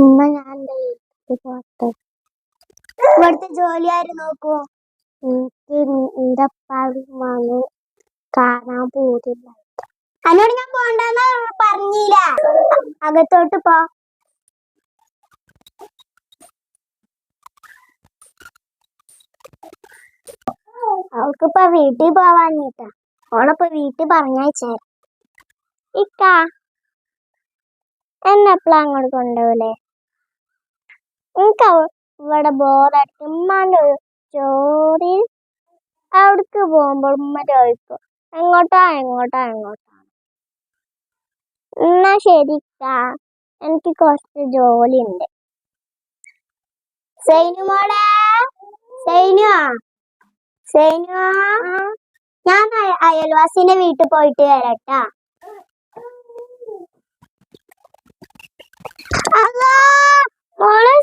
ഉമ്മ ഞാൻ ഇവിടുത്തെ ജോലി ആര് നോക്കൂ. എനിക്ക് എന്റെ കാണാൻ പോകില്ല അതിനോട് ഞാൻ പോണ്ടെന്ന് പറഞ്ഞില്ല അകത്തോട്ട് പോ. അവൾക്കിപ്പോ വീട്ടിൽ പോവാഞ്ഞിട്ടാ. ഓളിപ്പോ വീട്ടിൽ പറഞ്ഞയച്ചേ. ഇക്ക എന്നെ എപ്പോഴും അങ്ങോട്ട് കൊണ്ടുപോലേ എനിക്ക് ഇവിടെ ബോറടിക്കും ഉമ്മാന്റെ ചോറിൽ ചോറി അവിടേക്ക് പോകുമ്പോൾ ഉമ്മ ചോദിക്കും എങ്ങോട്ടാ എങ്ങോട്ടാ എങ്ങോട്ടാ? എന്നാ ശരിക്കാ എനിക്ക് കുറച്ച് ജോലി ഉണ്ട് സൈനു മോളെ സൈനു സൈനു ഞാൻ അയ- അയൽവാസിന്റെ വീട്ടിൽ പോയിട്ട് വരട്ടാ. മോളെ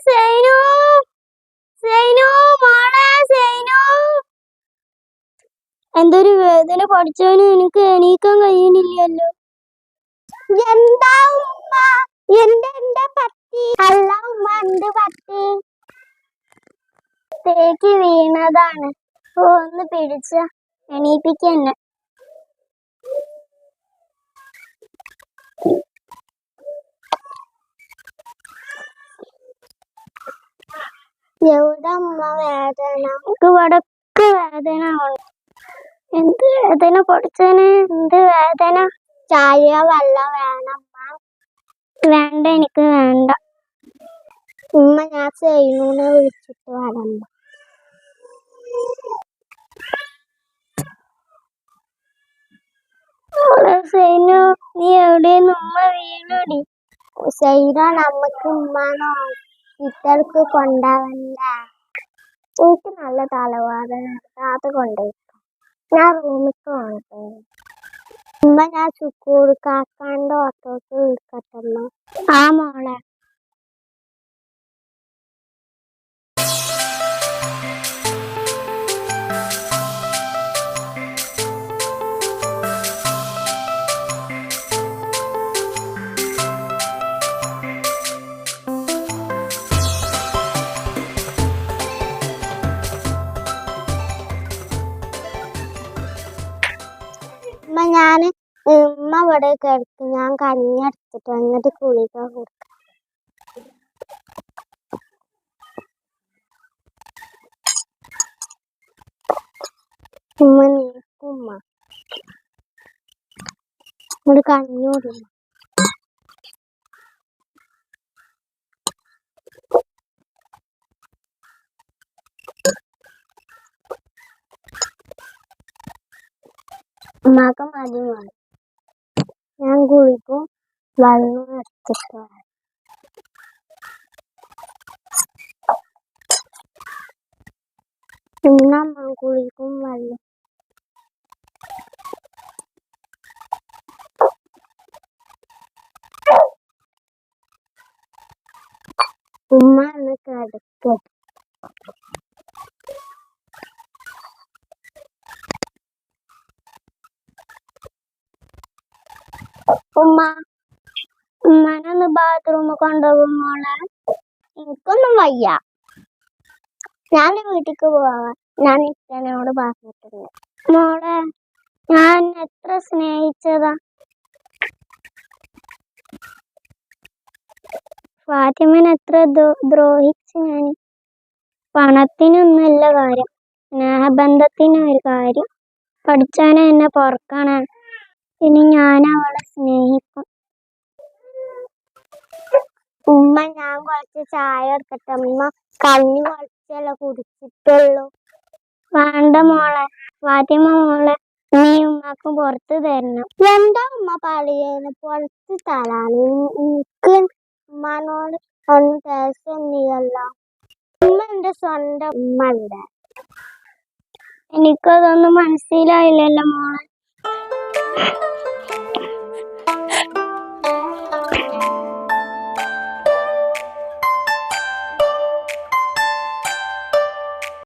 എന്തൊരു വേദന പഠിച്ചവന് എനിക്ക് എണീക്കാൻ കഴിയുന്നില്ലല്ലോ എന്താ ഉമ്മ? എന്റെ എന്റെ പത്തി അല്ല ഉമ്മ എന്ത് പത്തി തേക്ക് വീണതാണ്. ഒന്ന് പിടിച്ച എണീപ്പിക്കന്നെ എവിടെ ഉമ്മ വേദന? എനിക്ക് വടക്ക് വേദന ഉണ്ട്. വേദന പൊടിച്ചതിന് എന്ത് വേദന? ചായ വെള്ളം വേണം വേണ്ട എനിക്ക് വേണ്ട. ഉമ്മ ഞാൻ ചെയ്യുന്ന വിളിച്ചിട്ട് വരണ്ട മോളെ സൈനു നീ എവിടെയെന്ന് ഉമ്മ വീണടി. സൈന നമ്മക്ക് ഉമ്മാനോ ഇത്തർക്ക് കൊണ്ടുപോവണ്ട എനിക്ക് നല്ല തലവാദന അത് കൊണ്ടുപോയിക്കോ ഞാൻ റൂമിക്ക് പോകട്ടെ ഉമ്മ ഞാൻ ചുക്കൂട് കാക്കാണ്ട് ഓട്ടോക്ക് വിളിക്കട്ടമ്മ ആ മോളെ. ഞാൻ ഉമ്മ ഇവിടെ കിടക്കും ഞാൻ കഞ്ഞി എടുത്തിട്ട് എന്നിട്ട് കുളിക്കാൻ കൊടുക്കാം. ഉമ്മ നീക്കുമ്മ ഇവിടെ കഞ്ഞി ഉമ്മാക്ക് ആദ്യം മതി ഞാൻ കുളിക്കും വെള്ളം എടുത്തിട്ട് പിന്നെ അമ്മ കുളിക്കും വെള്ളം ഉമ്മ ഒന്ന് കിടക്കും. ഉമ്മ ഉമ്മനൊന്ന് ബാത്റൂമിൽ കൊണ്ടുപോകും മോളെ. എനിക്കൊന്നും വയ്യ. ഞാൻ വീട്ടിക്ക് പോവാ. ഞാൻ ഇഷ്ടനോട് പറഞ്ഞിട്ടുണ്ട്. മോളെ ഞാൻ എത്ര സ്നേഹിച്ചതാ. ഫാത്തിമനെ എത്ര ദ്രോ- ദ്രോഹിച്ചു ഞാൻ പണത്തിനൊന്നല്ല കാര്യം. സ്നേഹബന്ധത്തിനൊരു കാര്യം. പഠിച്ചാനെ എന്നെ പൊറക്കണേ ഇനി ഞാൻ അവളെ സ്നേഹിക്കും. ഉമ്മ ഞാൻ കുറച്ച് ചായ എടുക്കട്ടെ ഉമ്മ കഞ്ഞി കുറച്ചല്ല കുടിച്ചിട്ടുള്ളൂ. വേണ്ട മോളെ. ഫാത്തിമ മോളെ നീ ഉമ്മക്ക് പുറത്ത് തരണം. എന്താ ഉമ്മ പറയുന്നത് പുറത്ത് തരാണ് ഉമ്മാനോട് ഒന്നും ദേഷ്യമൊന്നുമില്ലല്ലോ. ഉമ്മ എന്റെ സ്വന്തം ഉമ്മ ഉണ്ട് എനിക്കതൊന്നും മനസ്സിലായില്ലല്ലോ മോളെ.